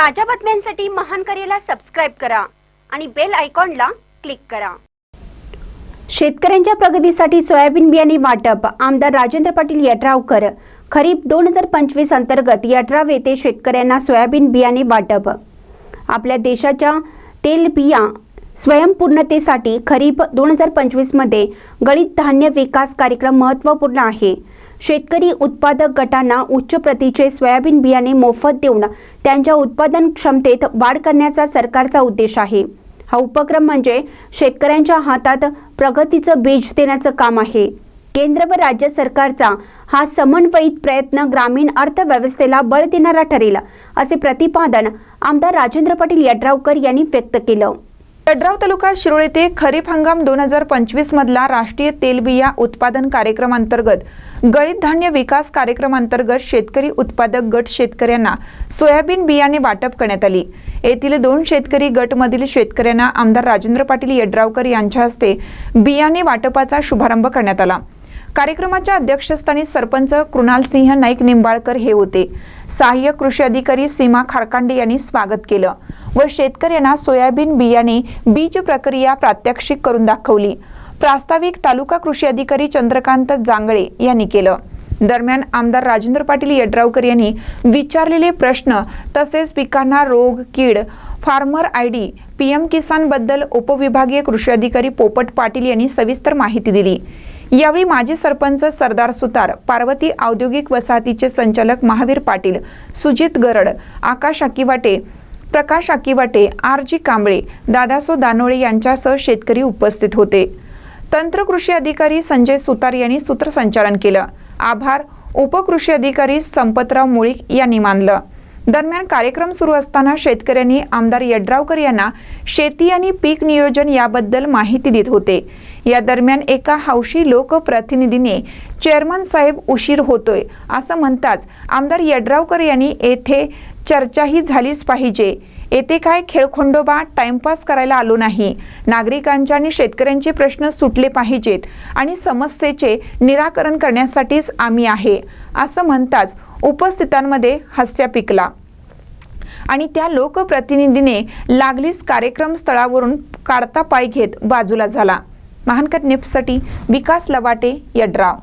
ताज्या बातम्यांसाठी महान करेला सबस्क्राईब करा आणि बेल आयकॉनला क्लिक करा. शेतकऱ्यांच्या प्रगतीसाठी सोयाबीन बियाणे वाटप. आमदार राजेंद्र पाटील यड्रावकर. खरीप दोन हजार पंचवीस अंतर्गत यड्राव येथे शेतकऱ्यांना सोयाबीन बियाणे वाटप. आपल्या देशाच्या तेल बिया स्वयंपूर्णतेसाठी खरीप दोन हजार पंचवीसमध्ये गळीत धान्य विकास कार्यक्रम महत्त्वपूर्ण आहे. शेतकरी उत्पादक गटांना उच्च प्रतीचे सोयाबीन बियाणे मोफत देऊन त्यांच्या उत्पादन क्षमतेत वाढ करण्याचा सरकारचा उद्देश आहे. हा उपक्रम म्हणजे शेतकऱ्यांच्या हातात प्रगतीचं बीज देण्याचं काम आहे. केंद्र व राज्य सरकारचा हा समन्वयित प्रयत्न ग्रामीण अर्थव्यवस्थेला बळ देणारा ठरेल असे प्रतिपादन आमदार राजेंद्र पाटील यड्रावकर यांनी व्यक्त केलं. यड्राव तालुका शिरोळ येथे खरीप हंगाम दोन हजार पंचवीस मधला राष्ट्रीय तेलबिया उत्पादन कार्यक्रमांतर्गत गळीत धान्य विकास कार्यक्रमांतर्गत शेतकरी उत्पादक गट शेतकऱ्यांना सोयाबीन बियाणे वाटप करण्यात आली. येथील दोन शेतकरी गटमधील शेतकऱ्यांना आमदार राजेंद्र पाटील यड्रावकर यांच्या हस्ते बियाणे वाटपाचा शुभारंभ करण्यात आला. कार्यक्रमाच्या अध्यक्षस्थानी सरपंच कृणाल सिंह नाईक निंबाळकर हे होते. सहाय्यक कृषी अधिकारी सीमा खारकांडे यांनी स्वागत केलं. व शेतकऱ्यांना सोयाबीन बियाणे बीज प्रक्रिया प्रात्यक्षिक करून दाखवली. प्रास्ताविक तालुका कृषी अधिकारी चंद्रकांत जांगळे यांनी केलं. दरम्यान आमदार राजेंद्र पाटील यड्रावकर यांनी विचारलेले प्रश्न तसेच पिकांना रोग कीड farmer I D P M किसानबद्दल उपविभागीय कृषी अधिकारी पोपट पाटील यांनी सविस्तर माहिती दिली. यावेळी माजी सरपंच सरदार सुतार पार्वती औद्योगिक वसाहतीचे संचालक महावीर पाटील सुजित गरड आकाश अकिवाटे प्रकाश आकिवाटे आर जी कांबळे दादासो दानोळे यांच्यासह शेतकरी उपस्थित होते. तंत्र कृषी अधिकारी संजय सुतार यांनी सूत्रसंचालन केलं. आभार. उपकृषी अधिकारी संपतराव मुळीक यांनी मानलं. दरम्यान कार्यक्रम सुरू असताना शेतकऱ्यांनी आमदार यड्रावकर यांना शेती आणि पीक नियोजन याबद्दल माहिती देत होते. या दरम्यान एका हौशी लोकप्रतिनिधीने चेअरमन साहेब उशीर होतोय असं म्हणताच आमदार यड्रावकर यांनी येथे चर्चाही झालीच पाहिजे. येथे काय खेळखोंडोबा टाइमपास करायला आलो नाही. नागरिकांच्या आणि शेतकऱ्यांचे प्रश्न सुटले पाहिजेत आणि समस्येचे निराकरण करण्यासाठीच आम्ही आहे असं म्हणताच उपस्थितांमध्ये हास्य पिकला. आणि त्या लोकप्रतिनिधीने लागलीच कार्यक्रम स्थळावरून काढता पाय घेत बाजूला झाला. महानकर निप्ससाठी विकास लवाटे यड्राव.